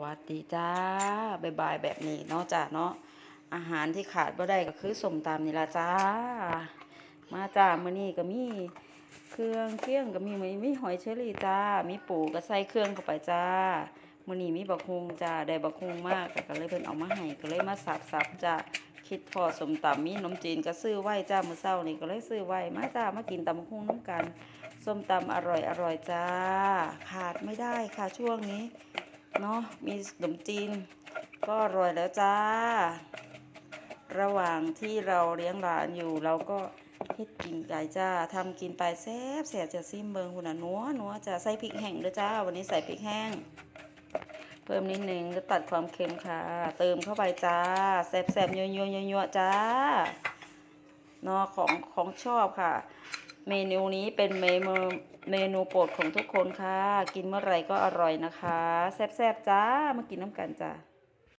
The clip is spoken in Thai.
วัสดีจ้าบ่ายแบบนี้เนาะจ้าเนาะอาหารที่ขาดบ่ได้ก็คือส้มตำนี่ละจ้า มาจ้ามื้อนี้ก็มีเครื่องเคียงก็มีมีมีหอยเชอรี่จ้า มีปูก็ใส่เครื่องเข้าไปจ้ามื้อนี้มีบักฮุงจ้าได้บักฮุงมากก็เลยเพิ่นเอามาให้ก็เลยมาสับๆจ้าคิดพอสมตำมีนมจีนก็ซื้อไหวจ้ามื้อเช้านี่ก็เลยซื้อไหวมาจ้ามากินตำบักฮุงน้ำกันส้มตำอร่อยอร่อยจ้า ขาดไม่ได้ค่ะช่วงนี้ เนาะมีขนมจีน ก็อร่อยแล้วจ้า ระหว่างที่เราเลี้ยงหลานอยู่เราก็เฮ็ดกินไก่จ้าทำกินไปแซ่บแซ่บจะซิมเบิงคุณนะนัวนัวจะใส่พริกแห้งด้วยจ้า วันนี้ใส่พริกแห้ง เพิ่มนิดนึงก็ตัดความเค็มค่ะ เติมเข้าไปจ้าแซ่บแซ่บยัวยัวยัวยัวจ้าเนาะของของชอบค่ะ เมนูนี้เป็นเมนู เมนูโปรดของทุกคนค่ะ กินเมื่อไหร่ก็อร่อยนะคะ แซ่บๆจ้า มากินน้ำกันจ้า